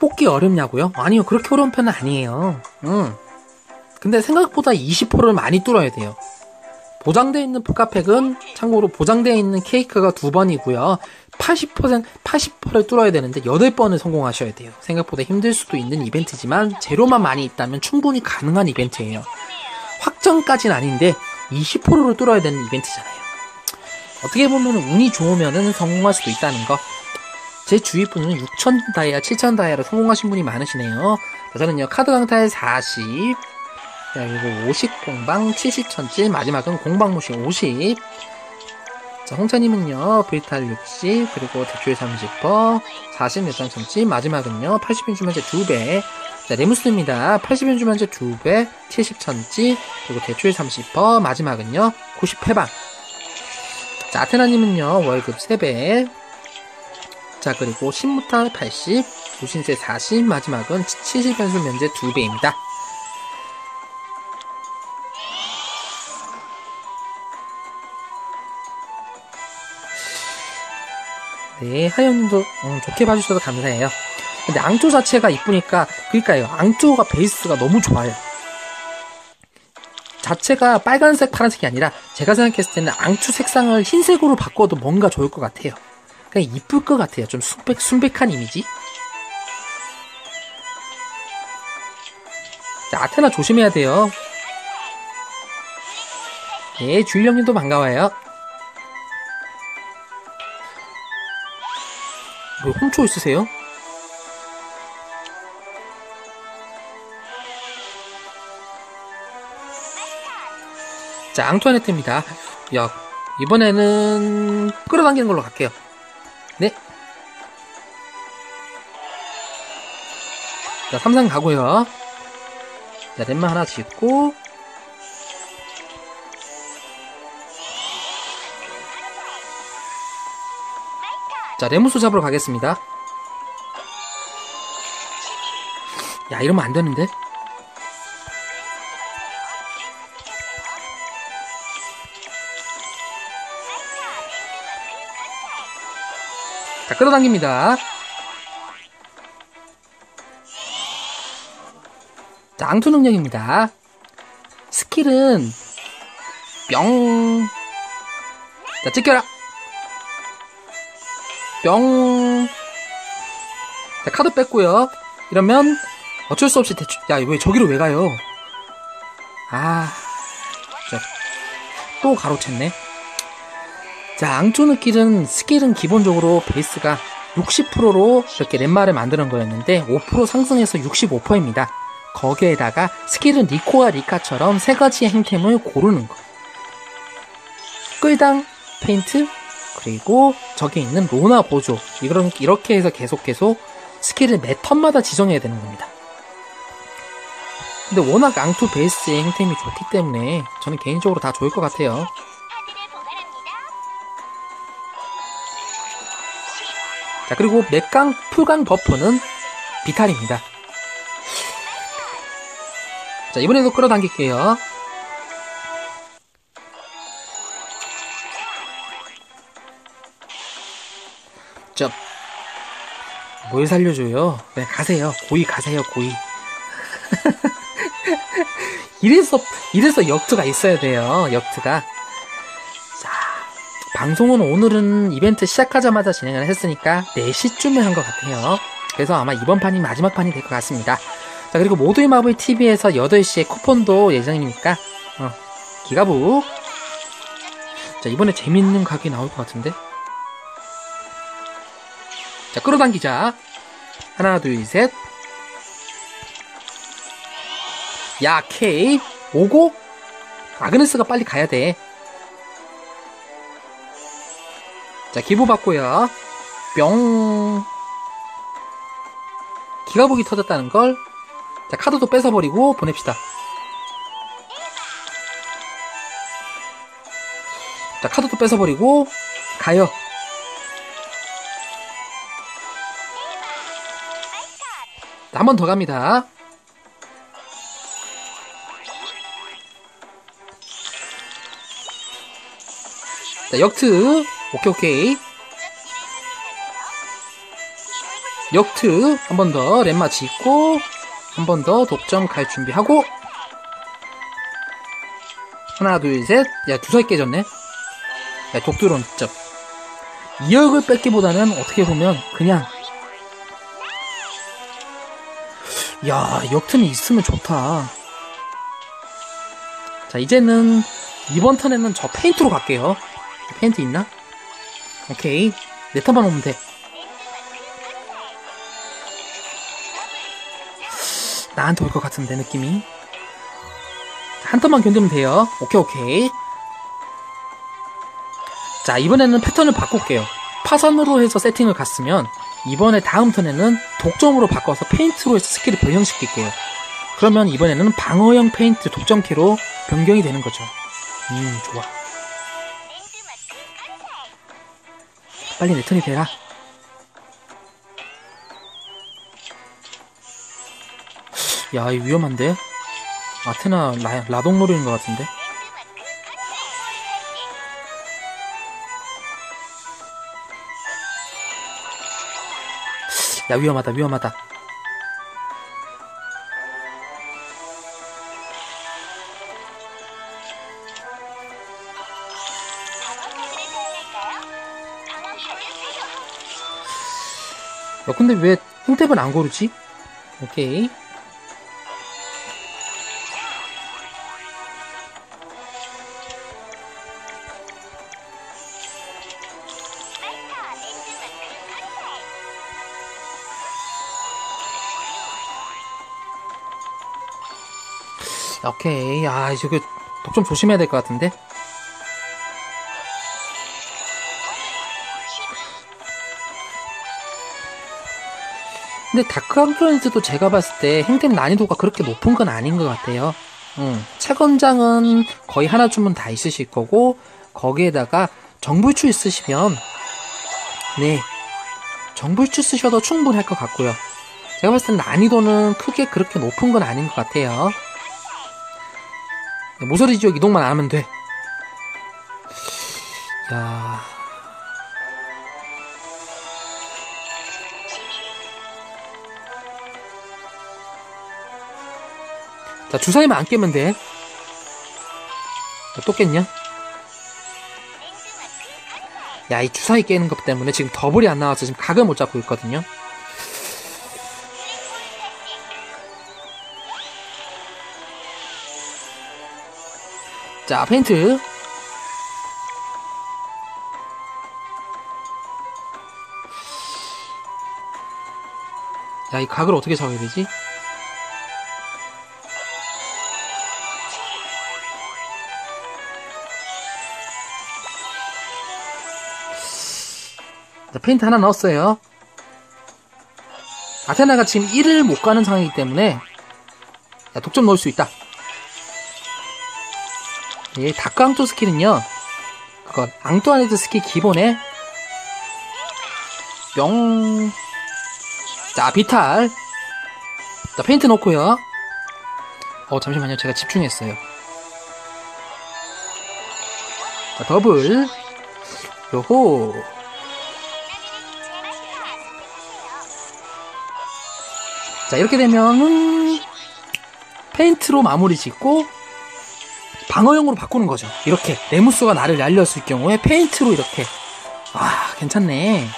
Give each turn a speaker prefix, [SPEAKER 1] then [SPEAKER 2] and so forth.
[SPEAKER 1] 뽑기 어렵냐고요? 아니요, 그렇게 어려운 편은 아니에요. 음. 근데 생각보다 20%를 많이 뚫어야 돼요. 보장되어 있는 포카팩은 참고로 보장되어 있는 케이크가 두 번이고요. 80% 80%를 뚫어야 되는데 8번을 성공하셔야 돼요. 생각보다 힘들 수도 있는 이벤트지만 재료만 많이 있다면 충분히 가능한 이벤트예요. 확정까지는 아닌데 20%를 뚫어야 되는 이벤트잖아요. 어떻게 보면 운이 좋으면 성공할 수도 있다는 거. 제 주위 분은 6천 다이아, 7천 다이아로 성공하신 분이 많으시네요. 저는요, 카드 강탈 40, 자, 그리고 50 공방, 70 천지, 마지막은 공방 모시 50. 자, 홍차님은요, 브리탈 60, 그리고 대출 30%, 40 내장 천지, 마지막은요, 80인 주면제 2배. 자, 레무스입니다. 80인 주면제 2배, 70 천지, 그리고 대출 30%, 마지막은요, 90 해방. 자, 아테나님은요, 월급 3배. 자, 그리고 신무탈 80, 무신세 40, 마지막은 70연수 면제 2배입니다. 네, 하연님도 음, 좋게 봐주셔서 감사해요. 근데 앙조 자체가 이쁘니까, 그니까요, 앙조가 베이스가 너무 좋아요. 자체가 빨간색, 파란색이 아니라, 제가 생각했을 때는 앙추 색상을 흰색으로 바꿔도 뭔가 좋을 것 같아요. 그냥 이쁠 것 같아요. 좀 순백, 순백한 이미지? 자, 아테나 조심해야 돼요. 네, 주일령님도 반가워요. 뭐 홈초 있으세요? 자, 앙투아네트입니다. 야, 이번에는 끌어당기는 걸로 갈게요. 네. 자, 삼상 가고요. 자, 랩만 하나 짓고 자, 레무스 잡으러 가겠습니다. 야, 이러면 안 되는데? 자, 끌어당깁니다. 자, 앙투 능력입니다. 스킬은 뿅. 자, 찍혀라. 뿅. 자, 카드 뺐고요. 이러면 어쩔 수 없이 대충 야, 왜 저기로 왜 가요? 아. 진짜 또 가로챘네. 자, 앙초느킬은 스킬은 기본적으로 베이스가 60%로 이렇게 렛마를 만드는 거였는데 5% 상승해서 65%입니다. 거기에다가 스킬은 리코와 리카처럼 세 가지의 행템을 고르는 거. 끌당, 페인트, 그리고 저기 있는 로나 보조. 이런, 이렇게 해서 계속 계속 스킬을 매 턴마다 지정해야 되는 겁니다. 근데 워낙 앙투 베이스의 행템이 좋기 때문에 저는 개인적으로 다 좋을 것 같아요. 자, 그리고 맥강 풀강 버프는 비탈입니다. 자, 이번에도 끌어당길게요. 저, 뭘 살려줘요? 그냥 가세요. 고이 가세요, 고이. 이래서, 이래서 역투가 있어야 돼요, 역투가. 자, 방송은 오늘은 이벤트 시작하자마자 진행을 했으니까 4시쯤에 한 것 같아요. 그래서 아마 이번 판이 마지막 판이 될 것 같습니다. 자, 그리고 모두의 마블 TV에서 8시에 쿠폰도 예정이니까, 어, 기가북. 자, 이번에 재밌는 각이 나올 것 같은데? 자, 끌어당기자. 하나, 둘, 셋. 야, 케이. 오고? 아그네스가 빨리 가야 돼. 자, 기부 받고요. 뿅. 기가복이 터졌다는 걸. 자, 카드도 뺏어버리고 보냅시다. 자, 카드도 뺏어버리고 가요. 한 번 더 갑니다. 자, 역트. 오케이, 오케이. 역트. 한 번 더. 랩마치 있고. 한 번 더 독점 갈 준비하고. 하나, 둘, 셋. 야, 주사위 깨졌네. 야, 독두론 직접. 2억을 뺏기보다는 어떻게 보면 그냥 야 역튼이 있으면 좋다. 자 이제는 이번 턴에는 저 페인트로 갈게요. 페인트 있나? 오케이. 내 턴만 오면 돼. 나한테 올 것 같은데 느낌이? 한 턴만 견디면 돼요. 오케이 오케이. 자 이번에는 패턴을 바꿀게요. 파선으로 해서 세팅을 갔으면 이번에 다음 턴에는 독점으로 바꿔서 페인트로 해서 스킬을 변형시킬게요 그러면 이번에는 방어형 페인트 독점키로 변경이 되는 거죠 음 좋아 빨리 내 턴이 되라 야, 이 위험한데? 아테나 라, 라동 노리는 것 같은데? 야, 위험하다, 위험하다. 야, 근데 왜 흰탭은 안 고르지? 오케이. 오케이. 아, 저거 독점 조심해야 될 것 같은데? 근데 다크함프런즈도 제가 봤을 때 행템 난이도가 그렇게 높은 건 아닌 것 같아요. 음, 채건장은 거의 하나 주문 다 있으실 거고, 거기에다가 정불추 있으시면, 네, 정불추 쓰셔도 충분할 것 같고요. 제가 봤을 때 난이도는 크게 그렇게 높은 건 아닌 것 같아요. 네, 모서리 지역 이동만 안 하면 돼. 야. 자, 주사위만 안 깨면 돼. 또 깼냐? 야, 이 주사위 깨는 것 때문에 지금 더블이 안 나와서 지금 각을 못 잡고 있거든요. 자, 페인트. 야, 이 각을 어떻게 잡아야 되지? 자, 페인트 하나 넣었어요. 아테나가 지금 1을 못 가는 상황이기 때문에 야, 독점 넣을 수 있다. 예, 다크앙토 스킬은요. 그거 앙뚜아네드 스킬 기본에 뿅. 자, 비탈. 자, 페인트 넣고요. 어, 잠시만요. 제가 집중했어요. 자, 더블. 요호. 자, 이렇게 되면은 페인트로 마무리 짓고 방어용으로 바꾸는 거죠. 이렇게 레무스가 나를 날렸을 경우에 페인트로 이렇게 아 괜찮네.